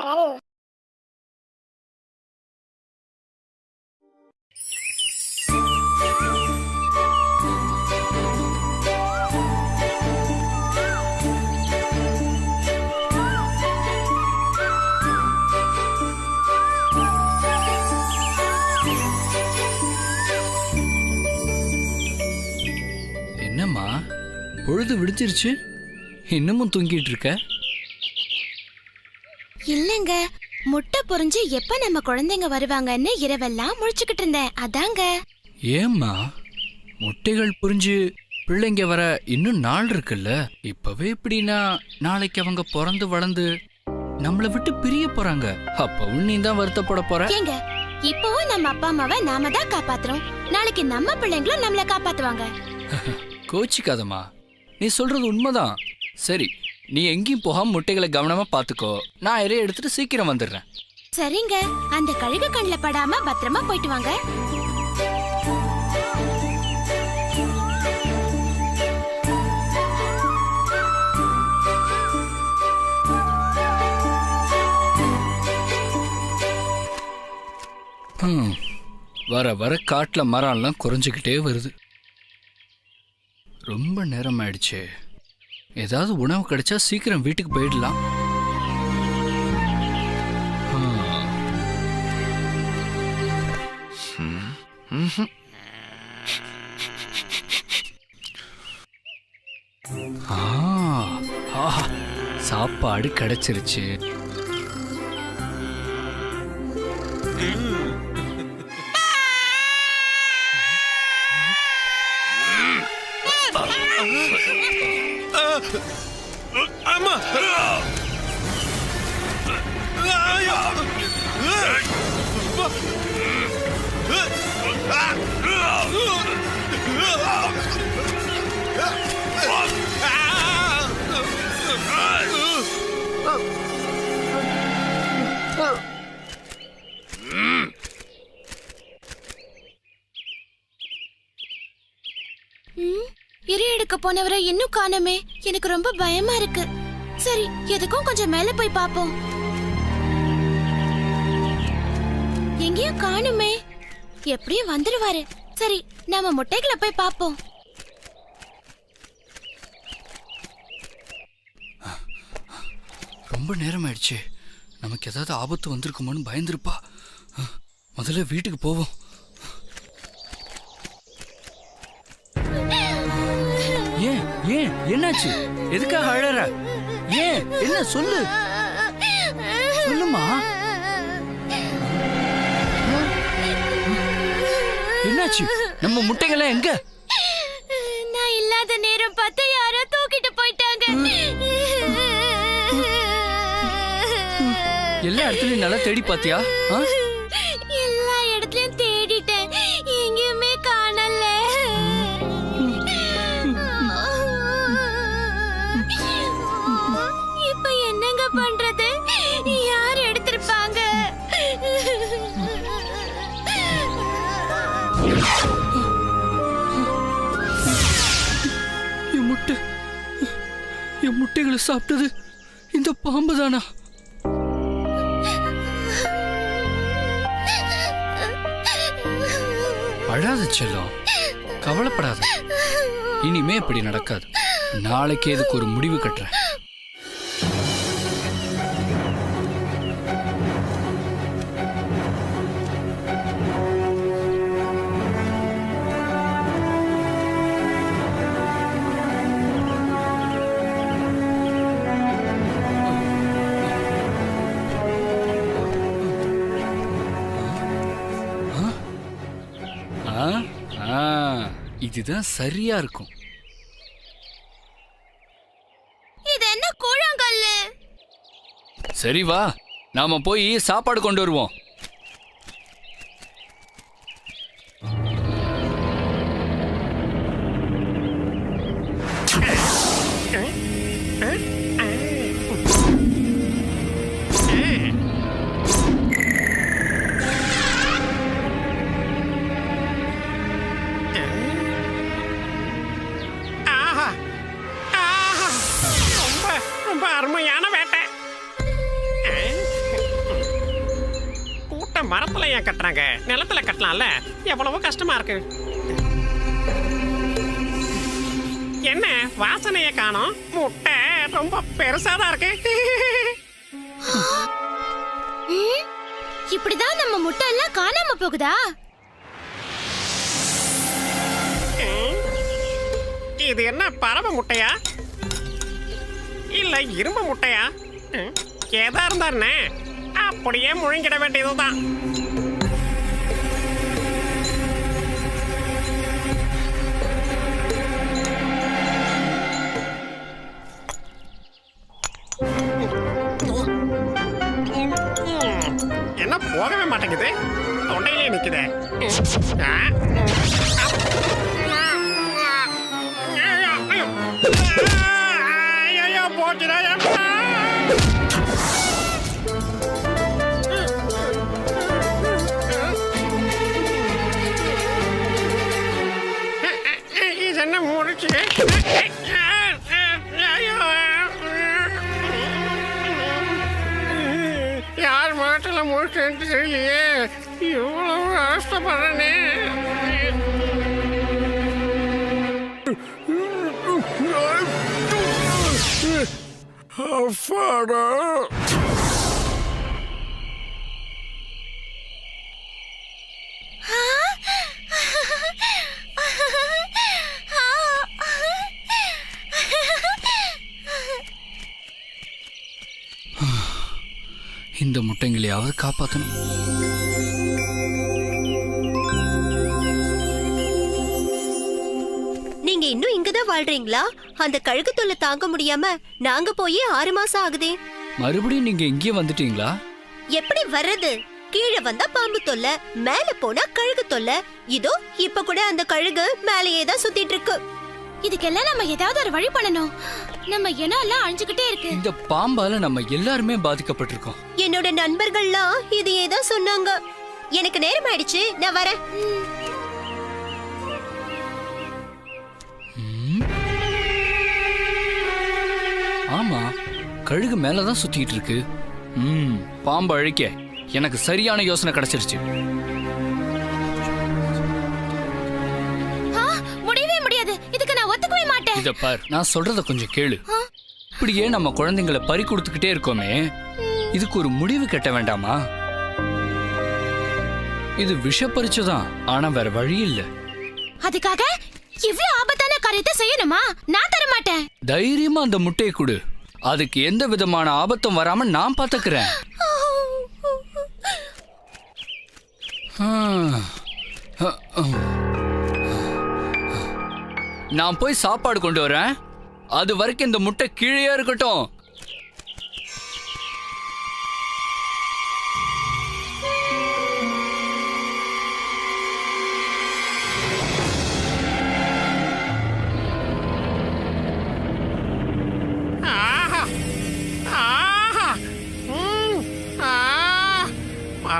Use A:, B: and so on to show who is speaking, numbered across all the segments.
A: குரல்
B: என்னம்மா? பொழுது விடிஞ்சிருச்சு. இன்னமும் தூங்கிட்டு இருக்க?
C: இல்லங்க. முட்டை பொரிஞ்சு எப்ப நம்ம குழந்தைங்க வருவாங்கன்னு இரவெல்லாம் முழிச்சுக்கிட்டு இருந்தேன். அதாங்க.
B: ஏம்மா? முட்டைகள் புரிஞ்சு பிள்ளைங்க வர இன்னும் நாள் இருக்குல்ல? இப்பவே இப்படின்னா நாளைக்கு அவங்க பிறந்து வளர்ந்து நம்மளை விட்டு பிரிய போறாங்க. அப்பவும் நீ தான் வருத்தப்பட போற.
C: ஏங்க இப்பவும் நம்ம அப்பா அம்மாவை நாம தான் காப்பாத்துறோம். நாளைக்கு நம்ம பிள்ளைங்களும் நம்மள காப்பாத்துவாங்க.
B: கோச்சிக்காதம்மா. நீ சொல்றது உண்மைதான். சரி நீ எங்கேயும் போகாம முட்டைகளை கவனமா பாத்துக்கோ நான் இறைய எடுத்துட்டு சீக்கிரம் வந்துடுறேன்.
C: சரிங்க. அந்த கழுகு கண்ணுல படாம பத்திரமா போயிட்டு வாங்க.
B: வர வர காட்டுல மரம்லாம் குறைஞ்சிக்கிட்டே வருது. ரொம்ப நேரம் ஆயிடுச்சே ஏதாவது உணவு கிடைச்சா சீக்கிரம் வீட்டுக்கு போயிடலாம். சாப்பாடு கிடைச்சிருச்சு.
D: Oh, ஐயோ!
C: ம், இரை போனவரை இன்னும் காணோமே. எனக்கு ரொம்ப பயமா இருக்கு. சரி எதுக்கும் கொஞ்சம் மேல போய் பாப்போம் எங்கேயும் காணுமே. எப்படியும் வந்துடுவாரு. சரி நாம முட்டைகளை போய் பாப்போம்
B: ரொம்ப நேரம் ஆயிடுச்சு நமக்கு ஏதாவது ஆபத்து வந்திருக்குமோன்னு பயந்துருப்பா. முதல்ல வீட்டுக்கு போவோம். என்னாச்சு? எதுக்காக அழற? ஏன்? என்ன சொல்லு? சொல்லுமா? என்னாச்சு? நம்ம முட்டைகள்லாம் எங்க?
C: நான் இல்லாத நேரம் பார்த்து யாரோ தூக்கிட்டு போயிட்டாங்க.
B: எல்லா இடத்துலயும் நல்லா தேடி பாத்தியா என் முட்டை. என் முட்டைகளை சாப்பிட்டது இந்த பாம்பு தானா? அழாத செல்லம். கவலைப்படாத. இனிமே இப்படி நடக்காது. நாளைக்கு இதுக்கு ஒரு முடிவு கட்டுறேன். இதுதான் சரியா இருக்கும்.
C: இது என்ன கூழாங்கல்லு?
B: சரி வா நாம போய் சாப்பாடு கொண்டு வருவோம்.
D: அருமையான வேட்டை.
A: மரத்துல ஏன் கட்டுறாங்க? நிலத்துல கட்டலாம்ல? எவ்வளவோ கஷ்டமா இருக்கு. என்ன வாசனைய காணோம்? முட்டை ரொம்ப பெருசா தான் இருக்கு.
C: இப்படிதான் நம்ம முட்டை எல்லாம் காணாம போகுதா?
A: இது என்ன பறவை முட்டையா? இல்ல இரும்பு முட்டையா? ஏதா எதா அப்படியே முழுங்கிட வேண்டியதுதான். என்ன போகவே மாட்டேங்குது? தொண்டையிலே நிக்குதே. ஆ, ஐயோ I am. இது என்ன முடிச்சு யார் மாட்டில் முடிச்சுன்னு தெரியலையே இவ்வளவு கஷ்டப்படுறேனே
D: Father!
B: இந்த முட்டைங்களையாவது காப்பாற்றணும்
E: வாழ்றீங்களா? அந்த கழுகு தொல்லை தாங்க முடியாம நாங்க போய் ஆறு மாசம் ஆகுதே.
B: மறுபடியும் நீங்க இங்கே வந்துட்டீங்களா?
E: எப்படி வர்றது? கீழே வந்தா பாம்பு தொல்லை மேல போனா கழுகு தொல்லை. இதோ இப்ப கூட அந்த கழுகு மேலேயே தான் சுத்திட்டு இருக்கு
C: இதுக்கெல்லாம் நம்ம ஏதாவது ஒரு வழி பண்ணணும். நம்ம இனம் அழிஞ்சுக்கிட்டே இருக்கு.
B: இந்த பாம்பால நம்ம எல்லாருமே பாதிக்கப்பட்டிருக்கோம்.
E: என்னோட நண்பர்கள்லாம் இதையே தான் சொன்னாங்க. எனக்கு நேரம் ஆயிடுச்சு நான் வரேன்.
B: கழுகு மேலதான் சுத்திட்டு இருக்கு. ம் பாம்பு அழிக்க. எனக்கு சரியான யோசனை கிடைச்சிருச்சு.
C: முடியவே முடியாது. இதுக்கு நான் ஒத்துக்கவே மாட்டேன்.
B: இத பார் நான் சொல்றத கொஞ்சம் கேளு. இப்படியே நம்ம குழந்தைங்களை பறி கொடுத்துக்கிட்டே இருக்கோமே. இதுக்கு ஒரு முடிவு கட்ட வேண்டாமா? இது விஷப்பரிச்சுதான் ஆனா வேற வழி இல்ல.
C: அதுக்காக இவ்ளோ ஆபத்தான காரியத்தை செய்யணுமா? நான் தர மாட்டேன்
B: தைரியமா அந்த முட்டையை கொடு. அதுக்கு எந்த விதமான ஆபத்தும் வராம நான் பாத்துக்கிறேன். நான் போய் சாப்பாடு கொண்டு வரேன். அது வரைக்கும் இந்த முட்டை கீழே இருக்கட்டும்.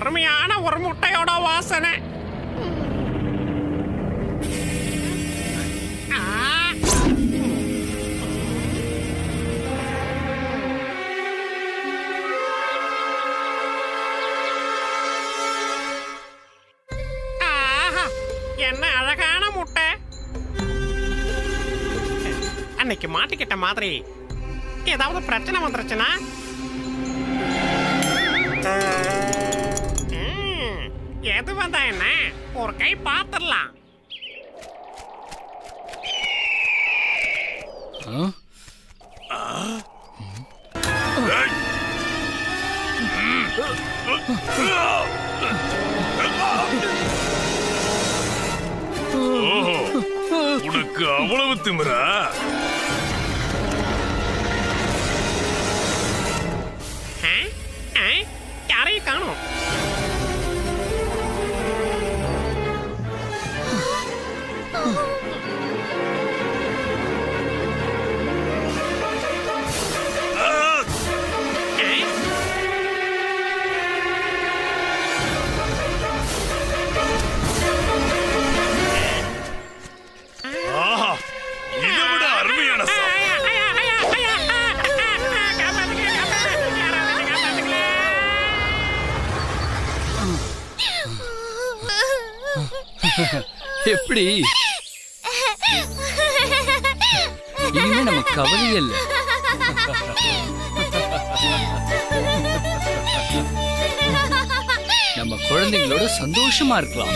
A: அருமையான ஒரு முட்டையோட வாசனை. ஆஹா, என்ன அழகான முட்டை. அன்னைக்கு மாட்டிக்கிட்ட மாதிரி ஏதாவது பிரச்சனை வந்துருச்சுன்னா எது வந்தா என்ன? ஒரு கை?
D: ஓஹோ உனக்கு அவ்வளவு திமிரா?
A: யாரையும் காணும்.
B: எப்படி? இனிமே நம்ம கவலையே இல்லை. நம்ம குழந்தைங்களோட சந்தோஷமா இருக்கலாம்.